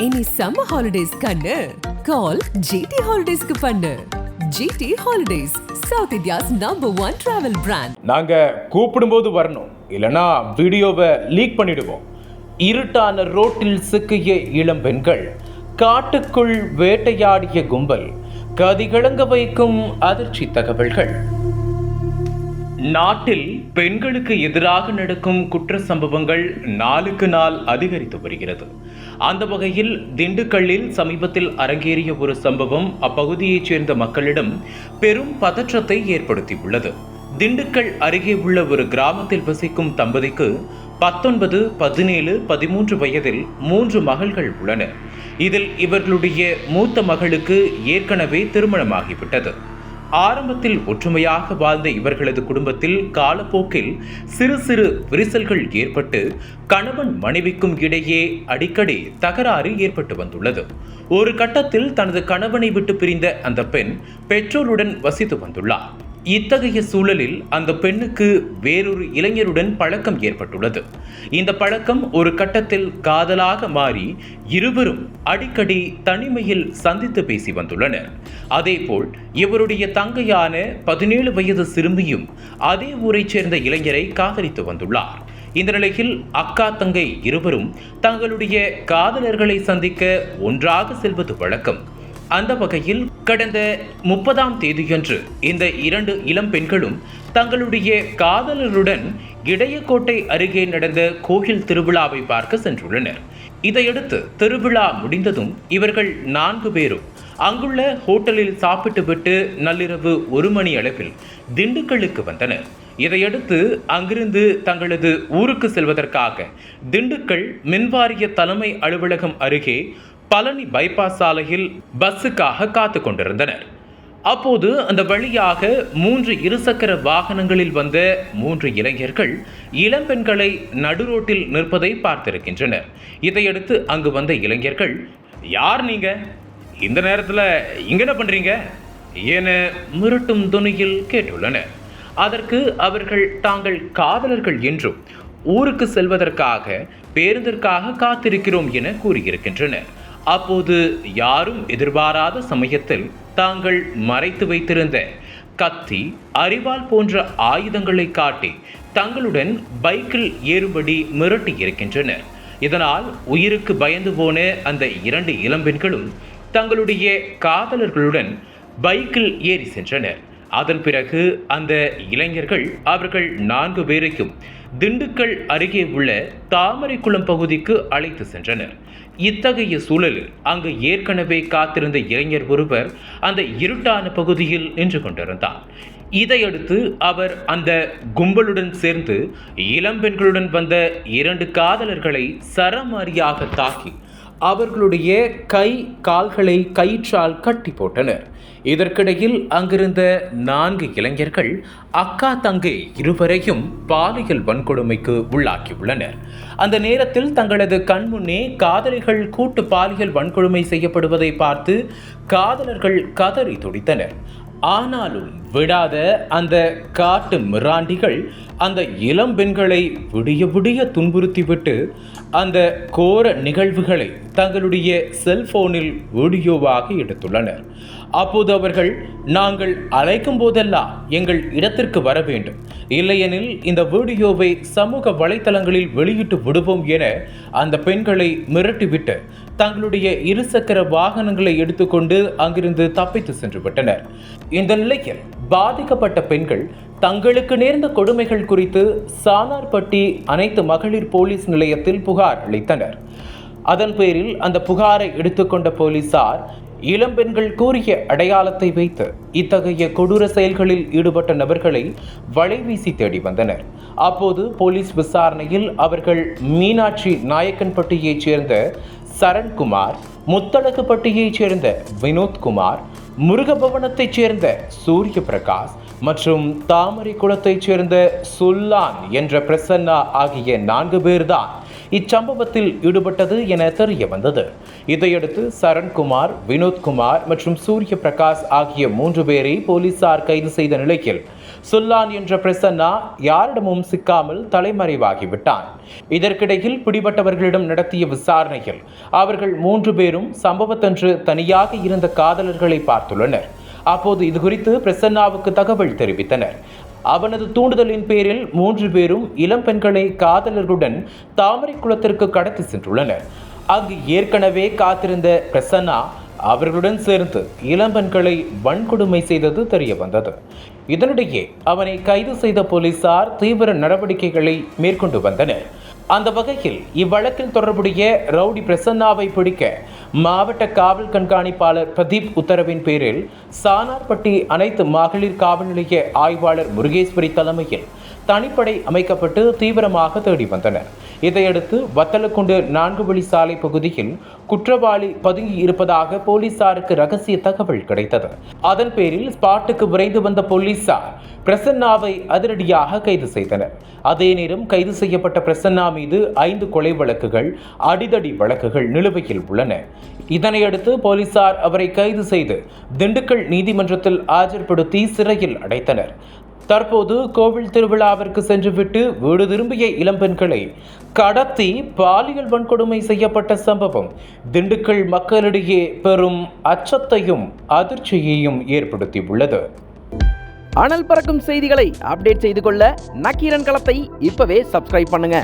இனி summer holidays கண்ணு. கால் GT ஹாலிடேஸ்க்கு பண்ணு. GT holidays south India's number one travel brand நாங்க கூப்பிடும்போது வரணும். இல்லனா வீடியோவை லீக் பண்ணிடுவோம். இருட்டான ரோட்டில் சிக்கிய இளம் பெண்கள் காட்டுக்குள் வேட்டையாடிய கும்பல் கதிகலங்க வைக்கும் அதிர்ச்சி தகவல்கள். நாட்டில் பெண்களுக்கு எதிராக நடக்கும் குற்ற சம்பவங்கள் நாளுக்கு நாள் அதிகரித்து வருகிறது. அந்த வகையில் திண்டுக்கல்லில் சமீபத்தில் அரங்கேறிய ஒரு சம்பவம் அப்பகுதியைச் சேர்ந்த மக்களிடம் பெரும் பதற்றத்தை ஏற்படுத்தியுள்ளது. திண்டுக்கல் அருகே உள்ள ஒரு கிராமத்தில் வசிக்கும் தம்பதிக்கு பத்தொன்பது பதினேழு பதிமூன்று வயதில் மூன்று மகள்கள் உள்ளனர். இதில் இவர்களுடைய மூத்த மகளுக்கு ஏற்கனவே திருமணமாகிவிட்டது. ஆரம்பத்தில் ஒற்றுமையாக வாழ்ந்த இவர்களது குடும்பத்தில் காலப்போக்கில் சிறு சிறு விரிசல்கள் ஏற்பட்டு கணவன் மனைவிக்கும் இடையே அடிக்கடி தகராறு ஏற்பட்டு வந்துள்ளது. ஒரு கட்டத்தில் தனது கணவனை விட்டு பிரிந்த அந்த பெண் பெற்றோருடன் வசித்து வந்துள்ளார். இத்தகைய சூழலில் அந்த பெண்ணுக்கு வேறொரு இளைஞருடன் பழக்கம் ஏற்பட்டுள்ளது. இந்த பழக்கம் ஒரு கட்டத்தில் காதலாக மாறி இருவரும் அடிக்கடி தனிமையில் சந்தித்து பேசி வந்துள்ளனர். அதேபோல் இவருடைய தங்கையான பதினேழு வயது சிறுமியும் அதே ஊரைச் சேர்ந்த இளைஞரை காதலித்து வந்துள்ளார். இந்த நிலையில் அக்கா தங்கை இருவரும் தங்களுடைய காதலர்களை சந்திக்க ஒன்றாக செல்வது வழக்கம். அந்த வகையில் கடந்த முப்பதாம் தேதியன்று இந்த இரண்டு இளம் பெண்களும் தங்களுடைய காதலருடன் இடையக்கோட்டை அருகே நடந்த கோயில் திருவிழாவை பார்க்க சென்றுள்ளனர். இதையடுத்து திருவிழா முடிந்ததும் இவர்கள் நான்கு பேரும் அங்குள்ள ஹோட்டலில் சாப்பிட்டுவிட்டு நள்ளிரவு ஒரு மணி அளவில் திண்டுக்கல்லுக்கு வந்தனர். இதையடுத்து அங்கிருந்து தங்களது ஊருக்கு செல்வதற்காக திண்டுக்கல் மின்வாரிய தலைமை அலுவலகம் அருகே பழனி பைபாஸ் சாலையில் பஸ்ஸுக்காக காத்து கொண்டிருந்தனர். அப்போது அந்த வழியாக மூன்று இருசக்கர வாகனங்களில் வந்த மூன்று இளைஞர்கள் இளம்பெண்களை நடுரோட்டில் நிற்பதை பார்த்திருக்கின்றனர். இதையடுத்து அங்கு வந்த இளைஞர்கள் யார் நீங்க? இந்த நேரத்தில் இங்க என்ன பண்றீங்க? என மிரட்டும் துணியில் கேட்டுள்ளனர். அதற்கு அவர்கள் தாங்கள் காதலர்கள் என்றும் ஊருக்கு செல்வதற்காக பேருந்திற்காக காத்திருக்கிறோம் என கூறியிருக்கின்றனர். அப்போது யாரும் எதிர்பாராத சமயத்தில் தாங்கள் மறைத்து வைத்திருந்த கத்தி அரிவாள் போன்ற ஆயுதங்களை காட்டி தங்களுடன் பைக்கில் ஏறும்படி மிரட்டி இருக்கின்றனர் இதனால் உயிருக்கு பயந்து போன அந்த இரண்டு இளம்பெண்களும் தங்களுடைய காதலர்களுடன் பைக்கில் ஏறி சென்றனர். அதன் பிறகு அந்த இளைஞர்கள் அவர்கள் நான்கு பேரையும் திண்டுக்கல் அருகே உள்ள தாமரைக்குளம் பகுதிக்கு அழைத்து சென்றனர். இத்தகைய சூழலில் அங்கு ஏற்கனவே காத்திருந்த இளைஞர் ஒருவர் அந்த இருட்டான பகுதியில் நின்று கொண்டிருந்தார் இதையடுத்து அவர் அந்த கும்பலுடன் சேர்ந்து இளம்பெண்களுடன் வந்த இரண்டு காதலர்களை சரமாரியாக தாக்கி அவர்களுடைய கை கால்களை கயிற்றால் கட்டி போட்டனர். இதற்கிடையில் அங்கிருந்த நான்கு இளைஞர்கள் அக்கா தங்கை இருவரையும் பாலியல் வன்கொடுமைக்கு உள்ளாக்கியுள்ளனர். அந்த நேரத்தில் தங்களது கண்முன்னே காதலிகள் கூட்டு பாலியல் வன்கொடுமை செய்யப்படுவதை பார்த்து காதலர்கள் கதறி துடித்தனர். ஆனாலும் விடாத அந்த காட்டு மிராண்டிகள் அந்த இளம் பெண்களை விடிய விடிய துன்புறுத்திவிட்டு அந்த கோர நிகழ்வுகளை தங்களுடைய செல்போனில் வீடியோவாக எடுத்துள்ளனர். அப்போது அவர்கள் நாங்கள் அழைக்கும் போதெல்லாம் எங்கள் இடத்திற்கு வர வேண்டும். இல்லையெனில் இந்த வீடியோவை சமூக வலைத்தளங்களில் வெளியிட்டு விடுவோம் என அந்த பெண்களை மிரட்டிவிட்டு தங்களுடைய இருசக்கர வாகனங்களை எடுத்துக்கொண்டு அங்கிருந்து தப்பித்து சென்று விட்டனர். இந்த நிலையில் பாதிக்கப்பட்ட பெண்கள் தங்களுக்கு நேர்ந்த கொடுமைகள் குறித்து சானார்பட்டி அனைத்து மகளிர் போலீஸ் நிலையத்தில் புகார் அளித்தனர். அதன் பேரில் அந்த புகாரை எடுத்துக்கொண்ட போலீசார் இளம்பெண்கள் கூறிய அடையாளத்தை வைத்து இத்தகைய கொடூர செயல்களில் ஈடுபட்ட நபர்களை வலைவீசி தேடி வந்தனர். அப்போது போலீஸ் விசாரணையில் அவர்கள் மீனாட்சி நாயக்கன்பட்டியைச் சேர்ந்த சரண்குமார் முத்தழகுப்பட்டியைச் சேர்ந்த வினோத்குமார் முருகபவனத்தைச் சேர்ந்த சூரிய பிரகாஷ் மற்றும் தாமரை குளத்தைச் சேர்ந்த சுல்லான் என்ற பிரசன்னா ஆகிய நான்கு பேர்தான் இச்சம்பவத்தில் ஈடுபட்டது என தெரிய வந்தது. இதையடுத்து சரண்குமார் வினோத்குமார் மற்றும் சூரிய பிரகாஷ் ஆகிய மூன்று பேரை போலீசார் கைது செய்த நிலையில் சுல்லான் என்ற பிரசன்னா யாரிடமும் சிக்காமல் தலைமறைவாகிவிட்டான். இதற்கிடையில் பிடிபட்டவர்களிடம் நடத்திய விசாரணையில் அவர்கள் மூன்று பேரும் சம்பவத்தன்று தனியாக இருந்த காதலர்களை பார்த்துள்ளனர். அப்போது இது குறித்து பிரசன்னாவுக்கு தகவல் தெரிவித்தனர். அவனது தூண்டுதலின் பேரில் மூன்று பேரும் இளம் பெண்களை காதலர்களுடன் தாமரை குளத்திற்கு கடத்தி சென்றுள்ளனர். அங்கு ஏற்கனவே காத்திருந்த பிரசன்னா அவர்களுடன் சேர்ந்து இளம்பெண்களை வன்கொடுமை செய்தது தெரிய வந்தது இதனிடையே அவனை கைது செய்த போலீசார் தீவிர நடவடிக்கைகளை மேற்கொண்டு வந்தனர். அந்த வகையில் இவ்வழக்கில் தொடர்புடைய ரவுடி பிரசன்னாவை பிடிக்க மாவட்ட காவல் கண்காணிப்பாளர் பிரதீப் உத்தரவின் பேரில் சானார்பட்டி அனைத்து மகளிர் காவல் நிலைய ஆய்வாளர் முருகேஸ்வரி தலைமையில் தனிப்படை அமைக்கப்பட்டு தீவிரமாக தேடி வந்தனர். இதையடுத்து வத்தலக்குண்டு நான்கு வழி சாலை பகுதியில் குற்றவாளி பதுங்கி இருப்பதாக போலீசாருக்கு ரகசிய தகவல் கிடைத்தது. அதன் பேரில் ஸ்பாட்டுக்கு விரைந்து வந்த போலீசார் பிரசன்னாவை அதிரடியாக கைது செய்தனர். அதே நேரம் கைது செய்யப்பட்ட பிரசன்னா மீது ஐந்து கொலை வழக்குகள் அடிதடி வழக்குகள் நிலுவையில் உள்ளன. இதனையடுத்து போலீசார் அவரை கைது செய்து திண்டுக்கல் நீதிமன்றத்தில் ஆஜர்படுத்தி சிறையில் அடைத்தனர். தற்போது கோவில் திருவிழாவிற்கு சென்றுவிட்டு வீடு திரும்பிய இளம்பெண்களை கடத்தி பாலியல் வன்கொடுமை செய்யப்பட்ட சம்பவம். திண்டுக்கல் மக்களிடையே பெரும் அச்சத்தையும் அதிர்ச்சியையும் ஏற்படுத்தியுள்ளது. அனல் பறக்கும் செய்திகளை அப்டேட் செய்து கொள்ள நக்கீரன் களத்தை இப்பவே சப்ஸ்கிரைப் பண்ணுங்க.